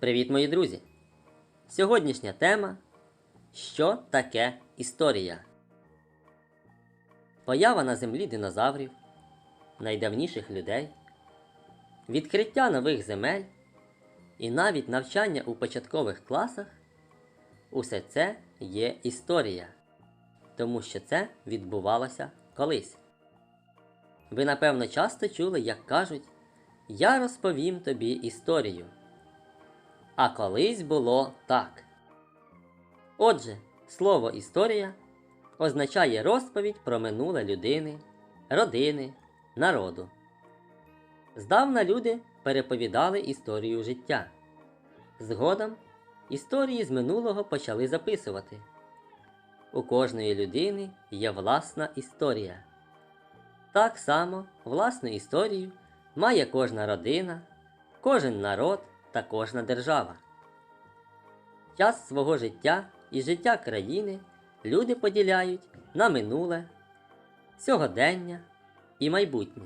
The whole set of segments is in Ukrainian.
Привіт, мої друзі! Сьогоднішня тема Що таке історія? Поява на землі динозаврів, найдавніших людей, відкриття нових земель і навіть навчання у початкових класах усе це є історія, тому що це відбувалося колись. Ви напевно часто чули, як кажуть, я розповім тобі історію. А колись було так. Отже, слово історія означає розповідь про минуле людини, родини, народу. Здавна люди переповідали історію життя. Згодом історії з минулого почали записувати. У кожної людини є власна історія. Так само власну історію має кожна родина, кожен народ та кожна держава. Час свого життя і життя країни люди поділяють на минуле, сьогодення і майбутнє,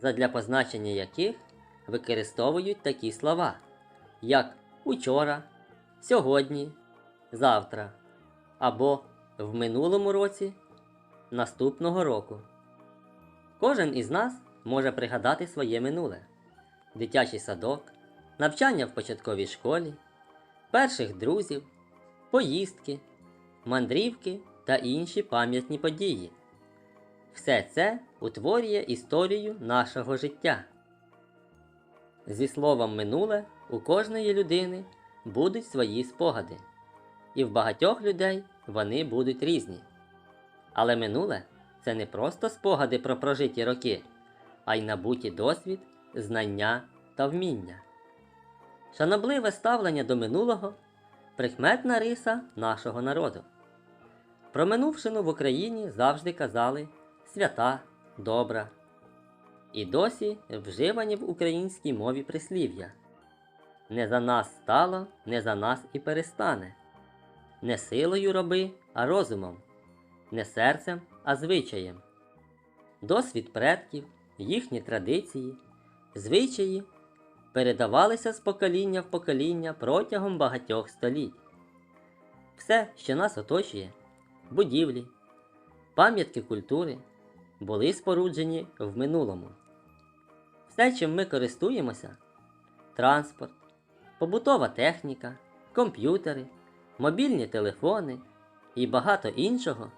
задля позначення яких використовують такі слова, як учора, сьогодні, завтра або в минулому році, наступного року. Кожен із нас може пригадати своє минуле, дитячий садок, навчання в початковій школі, перших друзів, поїздки, мандрівки та інші пам'ятні події. Все це утворює історію нашого життя. Зі словом минуле у кожної людини будуть свої спогади, і в багатьох людей вони будуть різні. Але минуле це не просто спогади про прожиті роки, а й набуті досвід, знання та вміння. Шанобливе ставлення до минулого прикметна риса нашого народу. Про минувшину в Україні завжди казали свята, добра. І досі вживані в українській мові прислів'я. Не за нас стало, не за нас і перестане. Не силою роби, а розумом, не серцем, а звичаєм. Досвід предків, їхні традиції, звичаї передавалися з покоління в покоління протягом багатьох століть. Все, що нас оточує, будівлі, пам'ятки культури, були споруджені в минулому. Все, чим ми користуємося транспорт, побутова техніка, комп'ютери, мобільні телефони і багато іншого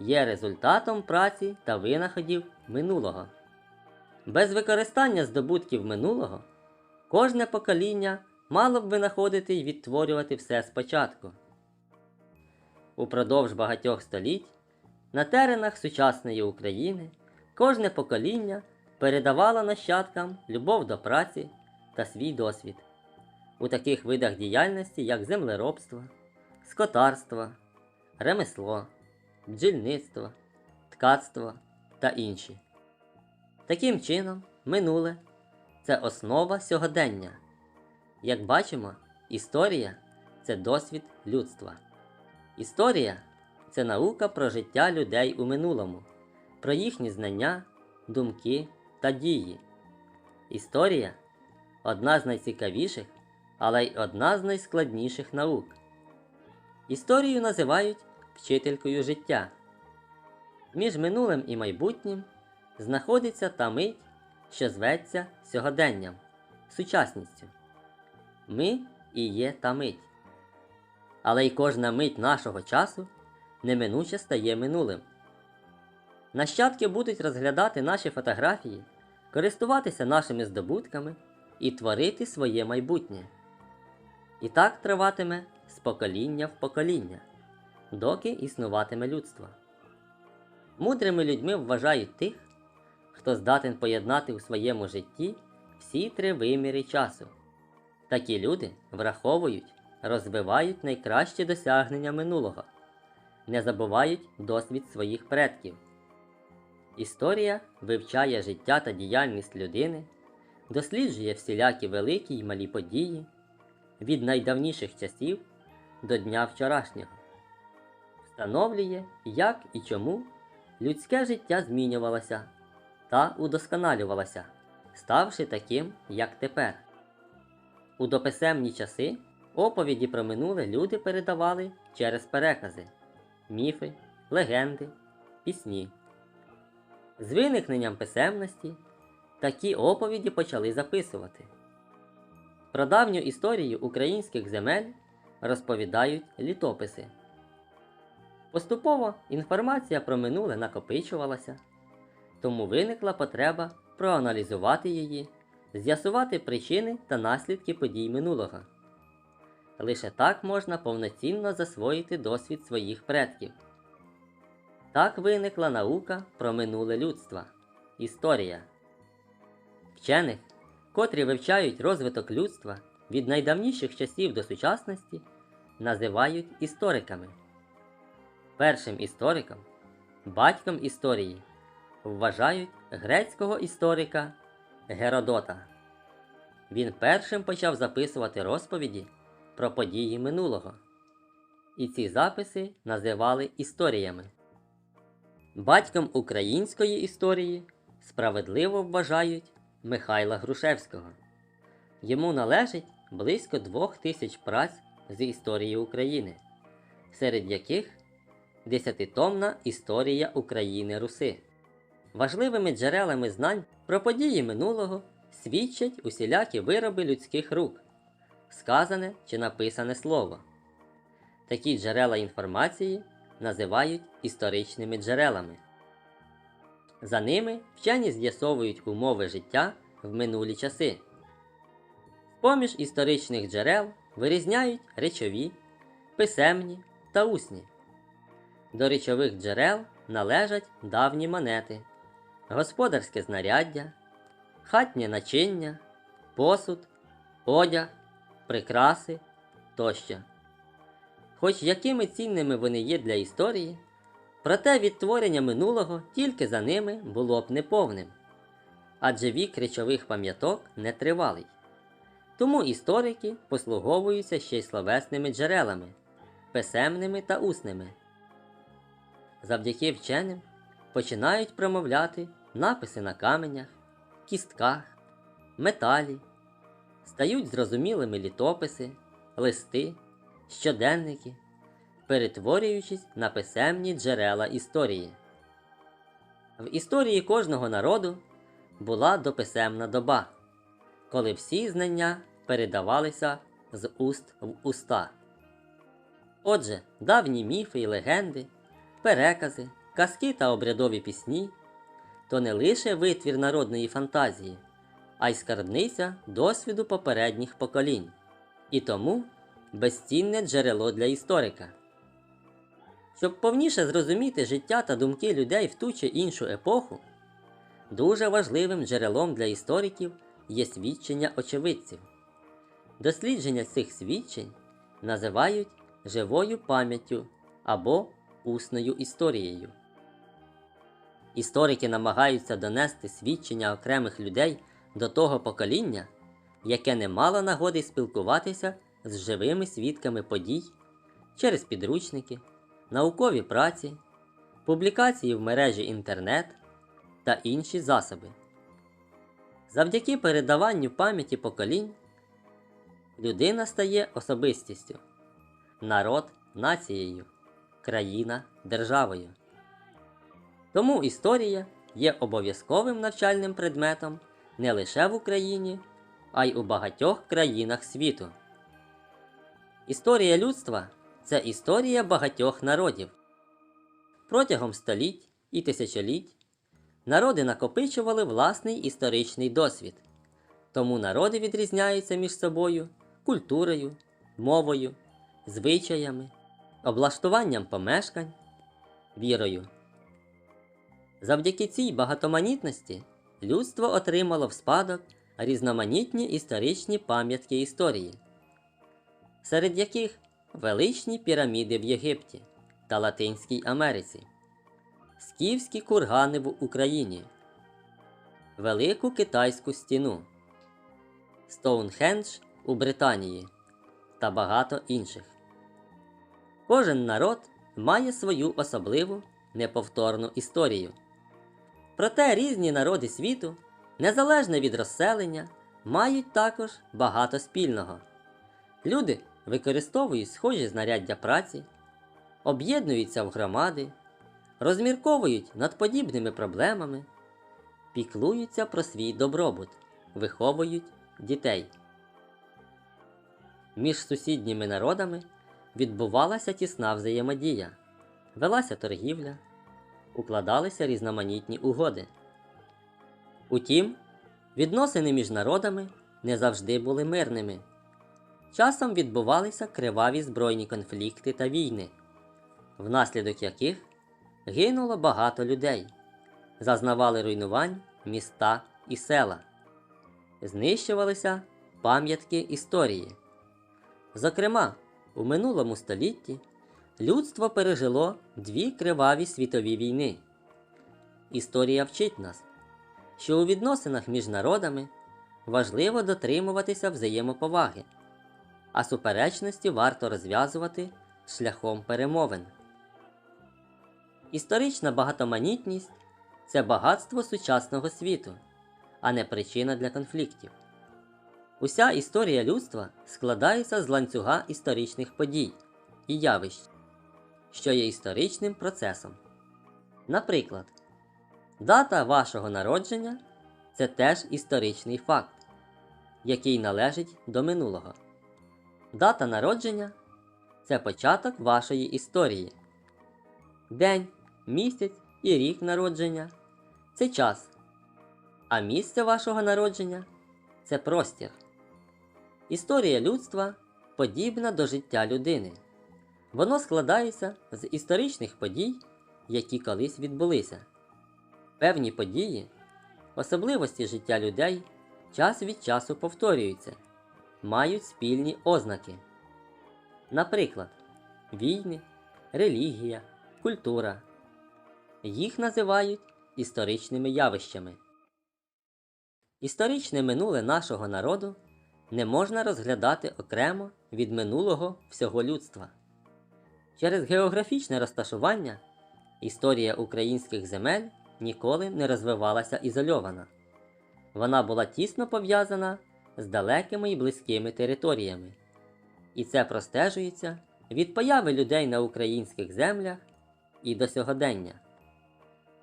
є результатом праці та винаходів минулого. Без використання здобутків минулого кожне покоління мало б винаходити і відтворювати все спочатку. Упродовж багатьох століть на теренах сучасної України кожне покоління передавало нащадкам любов до праці та свій досвід у таких видах діяльності, як землеробство, скотарство, ремесло, бджільництво, ткацтво та інші. Таким чином, минуле це основа сьогодення. Як бачимо, історія це досвід людства. Історія це наука про життя людей у минулому, про їхні знання, думки та дії. Історія одна з найцікавіших, але й одна з найскладніших наук. Історію називають вчителькою життя. Між минулим і майбутнім знаходиться та мить, що зветься сьогоденням, сучасністю. Ми і є та мить. Але й кожна мить нашого часу неминуче стає минулим. Нащадки будуть розглядати наші фотографії, користуватися нашими здобутками і творити своє майбутнє. І так триватиме з покоління в покоління, доки існуватиме людство. Мудрими людьми вважають тих, хто здатен поєднати у своєму житті всі три виміри часу. Такі люди враховують, розвивають найкращі досягнення минулого, не забувають досвід своїх предків. Історія вивчає життя та діяльність людини, досліджує всілякі великі й малі події від найдавніших часів до дня вчорашнього, встановлює, як і чому людське життя змінювалося та удосконалювалося, ставши таким, як тепер. У дописемні часи оповіді про минуле люди передавали через перекази, міфи, легенди, пісні. З виникненням писемності такі оповіді почали записувати. Про давню історію українських земель розповідають літописи. Поступово інформація про минуле накопичувалася, тому виникла потреба проаналізувати її, з'ясувати причини та наслідки подій минулого. Лише так можна повноцінно засвоїти досвід своїх предків. Так виникла наука про минуле людства історія. Вчених, котрі вивчають розвиток людства від найдавніших часів до сучасності, називають істориками. Першим істориком, батьком історії, вважають грецького історика Геродота. Він першим почав записувати розповіді про події минулого. І ці записи називали історіями. Батьком української історії справедливо вважають Михайла Грушевського. Йому належить близько двох тисяч праць з історії України, серед яких десятитомна історія України Руси. Важливими джерелами знань про події минулого свідчать усілякі вироби людських рук, сказане чи написане слово. Такі джерела інформації називають історичними джерелами. За ними вчені з'ясовують умови життя в минулі часи. Поміж історичних джерел вирізняють речові, писемні та усні. До речових джерел належать давні монети, господарське знаряддя, хатнє начиння, посуд, одяг, прикраси тощо. Хоч якими цінними вони є для історії, проте відтворення минулого тільки за ними було б неповним, адже вік речових пам'яток нетривалий. Тому історики послуговуються ще й словесними джерелами, писемними та усними. Завдяки вченим починають промовляти написи на каменях, кістках, металі, стають зрозумілими літописи, листи, щоденники, перетворюючись на писемні джерела історії. В історії кожного народу була дописемна доба, коли всі знання передавалися з уст в уста. Отже, давні міфи і легенди, перекази, казки та обрядові пісні то не лише витвір народної фантазії, а й скарбниця досвіду попередніх поколінь, і тому безцінне джерело для історика. Щоб повніше зрозуміти життя та думки людей в ту чи іншу епоху, дуже важливим джерелом для істориків є свідчення очевидців. Дослідження цих свідчень називають живою пам'яттю або усною історією. Історики намагаються донести свідчення окремих людей до того покоління, яке не мало нагоди спілкуватися з живими свідками подій через підручники, наукові праці, публікації в мережі інтернет та інші засоби. Завдяки передаванню пам'яті поколінь людина стає особистістю, народ нацією, країна державою. Тому історія є обов'язковим навчальним предметом не лише в Україні, а й у багатьох країнах світу. Історія людства це історія багатьох народів. Протягом століть і тисячоліть народи накопичували власний історичний досвід, тому народи відрізняються між собою культурою, мовою, звичаями, облаштуванням помешкань, вірою. Завдяки цій багатоманітності людство отримало в спадок різноманітні історичні пам'ятки історії, серед яких величні піраміди в Єгипті та Латинській Америці, скіфські кургани в Україні, Велику Китайську стіну, Стоунхендж у Британії та багато інших. Кожен народ має свою особливу неповторну історію. Проте різні народи світу, незалежно від розселення, мають також багато спільного. Люди використовують схожі знаряддя праці, об'єднуються в громади, розмірковують над подібними проблемами, піклуються про свій добробут, виховують дітей. Між сусідніми народами відбувалася тісна взаємодія, велася торгівля, укладалися різноманітні угоди. Утім, відносини між народами не завжди були мирними. Часом відбувалися криваві збройні конфлікти та війни, внаслідок яких гинуло багато людей, зазнавали руйнувань міста і села, знищувалися пам'ятки історії. Зокрема, у минулому столітті людство пережило дві криваві світові війни. Історія вчить нас, що у відносинах між народами важливо дотримуватися взаємоповаги, а суперечності варто розв'язувати шляхом перемовин. Історична багатоманітність це багатство сучасного світу, а не причина для конфліктів. Уся історія людства складається з ланцюга історичних подій і явищ, що є історичним процесом. Наприклад, дата вашого народження це теж історичний факт, який належить до минулого. Дата народження це початок вашої історії. День, місяць і рік народження це час, а місце вашого народження це простір. Історія людства подібна до життя людини. Воно складається з історичних подій, які колись відбулися. Певні події, особливості життя людей час від часу повторюються, мають спільні ознаки. Наприклад, війни, релігія, культура. Їх називають історичними явищами. Історичне минуле нашого народу не можна розглядати окремо від минулого всього людства. Через географічне розташування історія українських земель ніколи не розвивалася ізольовано. Вона була тісно пов'язана з далекими і близькими територіями. І це простежується від появи людей на українських землях і до сьогодення.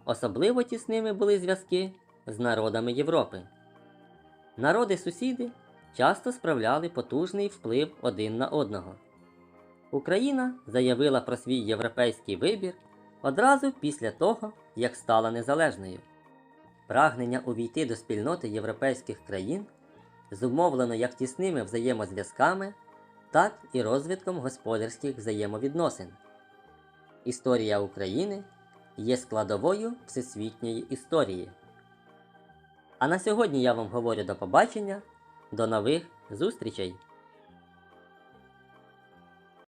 Особливо тісними були зв'язки з народами Європи. Народи-сусіди часто справляли потужний вплив один на одного. Україна заявила про свій європейський вибір одразу після того, як стала незалежною. Прагнення увійти до спільноти європейських країн зумовлено як тісними взаємозв'язками, так і розвитком господарських взаємовідносин. Історія України є складовою всесвітньої історії. А на сьогодні я вам говорю до побачення, до нових зустрічей!